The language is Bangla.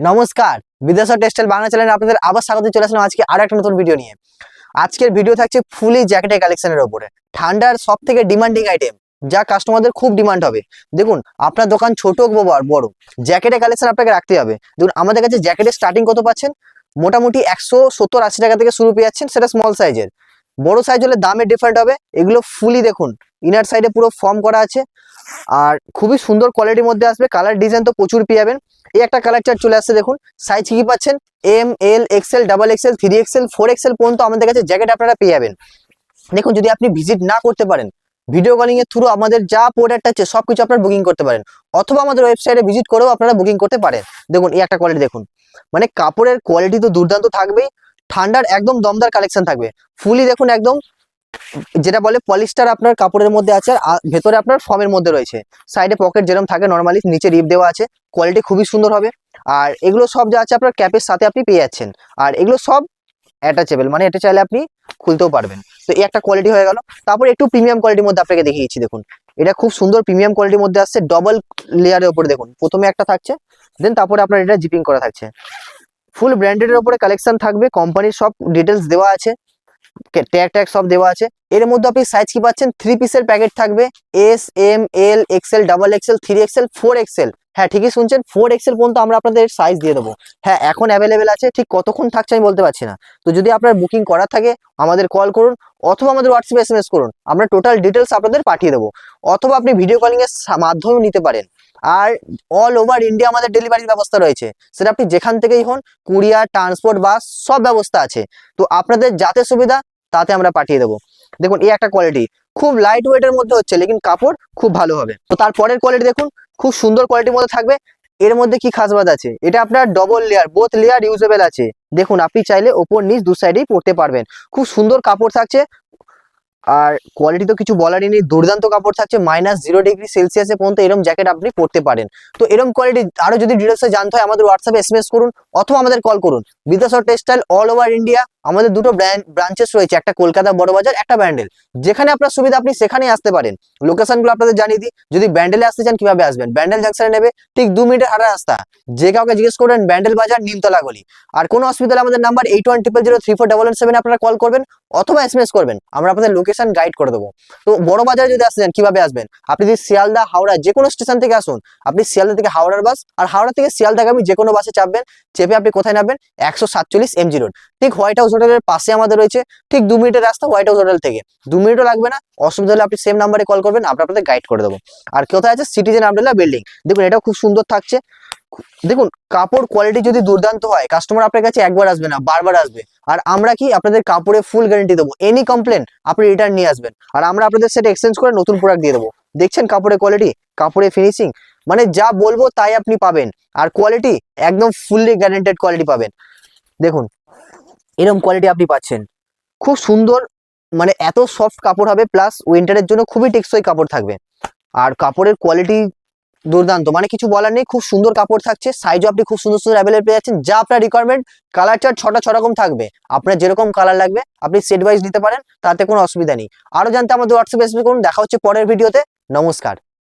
নমস্কার বিদেশ টেক্সটাইল বাংলা চ্যানেলে আপনাদের আবার স্বাগত চলে আসলাম আজকে আর একটা নতুন ভিডিও নিয়ে। আজকের ভিডিও থাকছে ফুলি জ্যাকেটের কালেকশনের ওপরে ঠান্ডার সব থেকে ডিমান্ডিং আইটেম যা কাস্টমারদের খুব ডিমান্ড হবে। দেখুন, আপনার দোকান ছোট হোক বা বড় জ্যাকেটের কালেকশন আপনাকে রাখতে হবে। দেখুন, আমাদের কাছে জ্যাকেটের স্টার্টিং কত পাচ্ছেন? মোটামুটি একশো সত্তর, আশি টাকা থেকে শুরু পেয়ে যাচ্ছেন সেটা স্মল সাইজের বড় সাইজ হলে দামে ডিফারেন্ট হবে। এগুলো ফুলি দেখুন ইনার সাইডে পুরো ফর্ম করা আছে। আর খুবই সুন্দর কোয়ালিটির মধ্যে আসবে। কালার ডিজাইন তো প্রচুর পেয়ে যাবেন। এই একটা কালার চার্ট চলে আসছে, দেখুন। সাইজ কি পাচ্ছেন? M L XL double XL three XL four XL পর্যন্ত আমাদের কাছে জ্যাকেট আপনারা পেয়ে যাবেন। দেখুন, যদি আপনি ভিজিট না করতে পারেন ভিডিও কলিং এর থ্রু আমাদের যা প্রোডাক্ট আছে, সবকিছু আপনারা বুকিং করতে পারেন। অথবা আমাদের ওয়েবসাইটে ভিজিট করেও আপনারা বুকিং করতে পারেন। দেখুন, এই একটা কোয়ালিটি দেখুন। মানে কাপড়ের কোয়ালিটি তো দুর্দান্ত থাকবেই। ঠান্ডার একদম দমদার কালেকশন থাকবে। ফুলি দেখুন, একদম যেটা বলে পলিস্টার আপনার কাপড়ের মধ্যে আছে আর ভেতরে আপনার ফর্মের মধ্যে রয়েছে। সাইডে পকেট যেরকম থাকে নর্মালি নিচে রিপ দেওয়া আছে। কোয়ালিটি খুবই সুন্দর হবে। আর এগুলো সব যা আছে আপনার ক্যাপের সাথে আপনি পেয়ে যাচ্ছেন। আর এগুলো সব অ্যাটাচেবল মানে এটা চাইলে আপনি খুলতেও পারবেন। তো এই একটা কোয়ালিটি হয়ে গেল। তারপর একটু প্রিমিয়াম কোয়ালিটির মধ্যে আপনাকে দেখিয়েছি দেখুন। এটা খুব সুন্দর প্রিমিয়াম কোয়ালিটির মধ্যে আসছে ডবল লেয়ারের উপরে দেখুন। প্রথমে একটা থাকছে দেন তারপরে আপনার এটা জিপিং করা থাকছে। ফুল ব্র্যান্ডেডের উপরে কালেকশন থাকবে কোম্পানির সব ডিটেলস দেওয়া আছে। ট্যাগ ট্যাগ সব দেওয়া আছে। এর মধ্যে আপনি সাইজ কি পাচ্ছেন? থ্রি পিসের প্যাকেট থাকবে। S M L XL double XL three XL four XL হ্যাঁ ঠিকই শুনছেন। ফোর এক্সেল পর্যন্ত আমরা আপনাদের সাইজ দিয়ে দেবো। হ্যাঁ এখন অ্যাভেলেবেল আছে, ঠিক কতক্ষণ থাকছে আমি বলতে পারছি না। তো যদি আপনার বুকিং করা থাকে, আমাদের কল করুন অথবা আমাদের হোয়াটসঅ্যাপে এস এম এস করুন। আমরা টোটাল ডিটেলস আপনাদের পাঠিয়ে দেবো। অথবা আপনি ভিডিও কলিং এর সা- মাধ্যমেও নিতে পারেন। আর অল ওভার ইন্ডিয়া আমাদের ডেলিভারির ব্যবস্থা রয়েছে। সেটা আপনি যেখান থেকেই হন, কুরিয়ার ট্রান্সপোর্ট বাস সব ব্যবস্থা আছে। তো আপনাদের যাতে সুবিধা, তাতে আমরা পাঠিয়ে দেবো। দেখুন, এই একটা কোয়ালিটি খুব লাইট ওয়েটের মধ্যে হচ্ছে, লেকিন কাপড় খুব ভালো হবে। তো তারপরের কোয়ালিটি দেখুন। খুব সুন্দর কোয়ালিটির মধ্যে থাকবে। এর মধ্যে কি খাস বাদ আছে? এটা আপনার double layer both layer usable আছে। দেখুন, আপনি চাইলে ওপর, নিচ দু সাইডেই পরতে পারবেন। খুব সুন্দর কাপড় থাকছে। আর কোয়ালিটি তো কিছু বলারই নেই, দুর্দান্ত কাপড় থাকছে। মাইনাস জিরো ডিগ্রি সেলসিয়াসে পর্যন্ত এরকম জ্যাকেট আপনি পরতে পারেন। তো এরকম কোয়ালিটি আরও যদি ডিটেলসে জানতে হয়, আমাদের হোয়াটসঅ্যাপে এসএমএস করুন, অথবা আমাদের কল করুন। Vidyasar textile all over India আমাদের দুটো ব্রাঞ্চেস রয়েছে, একটা কলকাতা বড় বাজার, একটা ব্যান্ডেল। যেখানে আপনার সুবিধা আপনি সেখানেই আসতে পারেন। লোকেশনগুলো আপনাদের জানিয়ে দিই। যদি ব্যান্ডেলে আসতে চান, কীভাবে আসবেন? ব্যান্ডেল জাংশনে নেবে ঠিক দু মিনিটের হাঁটা রাস্তা। যে কাউকে জিজ্ঞেস করবেন, ব্যান্ডেল বাজার, নিমতলা গলি। আর কোনো অসুবিধা আমাদের number eight one triple zero three four double seven আপনারা কল করবেন অথবা এসএমএস করবেন। আমরা আপনাদের লোকেশন গাইড করে দেবো। তো বড় বাজারে যদি আসতে চান, কীভাবে আসবেন? আপনি যদি শিয়ালদা, হাওড়া যে কোনো স্টেশন থেকে আসুন, আপনি শিয়ালদা থেকে হাওড়ার বাস আর হাওড়া থেকে শিয়ালদাগামী যে কোনো বাসে চাপবেন, চেপে আপনি কোথায় নামবেন? একশো সাতচল্লিশ এমজি রোড ঠিক হোয়াইট হাউস হোটেলের পাশে আমাদের রয়েছে ঠিক দু মিনিটের রাস্তা হোয়াইট হাউস হোটেল থেকে। দু মিনিটও লাগবে না, অসুবিধা হলে আপনি সেম নাম্বারে কল করবেন, আমরা আপনাদের গাইড করে দেবো। আর কোথায় আছে? সিটিজেন আমরেলা বিল্ডিং দেখুন, এটাও খুব সুন্দর থাকছে। দেখুন, কাপড় কোয়ালিটি যদি দুর্দান্ত হয় কাস্টমার আপনার কাছে একবার আসবে না, বারবার আসবে। আর আমরা কি আপনাদের কাপড়ে ফুল গ্যারেন্টি দেবো। এনি কমপ্লেন আপনি রিটার্ন নিয়ে আসবেন। আর আমরা আপনাদের সেটা এক্সচেঞ্জ করে নতুন প্রোডাক্ট দিয়ে দেবো। দেখছেন কাপড়ের কোয়ালিটি কাপড়ের ফিনিশিং মানে যা বলব তাই আপনি পাবেন। আর কোয়ালিটি একদম ফুললি গ্যারেন্টেড কোয়ালিটি পাবেন। দেখুন এরকম কোয়ালিটি আপনি পাচ্ছেন। খুব সুন্দর মানে এত সফট কাপড় হবে প্লাস উইন্টারের জন্য খুবই টেকসই কাপড় থাকবে। আর কাপড়ের কোয়ালিটি দুর্দান্ত মানে কিছু বলার নেই, খুব সুন্দর কাপড় থাকছে সাইজও আপনি খুব সুন্দর সুন্দর অ্যাভেলেবল পেয়ে যাচ্ছেন, যা আপনার রিকোয়ারমেন্ট কালার চার্ট ছটা ছ রকম থাকবে। আপনার যেরকম কালার লাগবে, আপনি সেট ওয়াইজ নিতে পারেন, তাতে কোনো অসুবিধা নেই। আরও জানতে আমাদের হোয়াটসঅ্যাপ এসবি করুন, দেখা হচ্ছে পরের ভিডিওতে নমস্কার।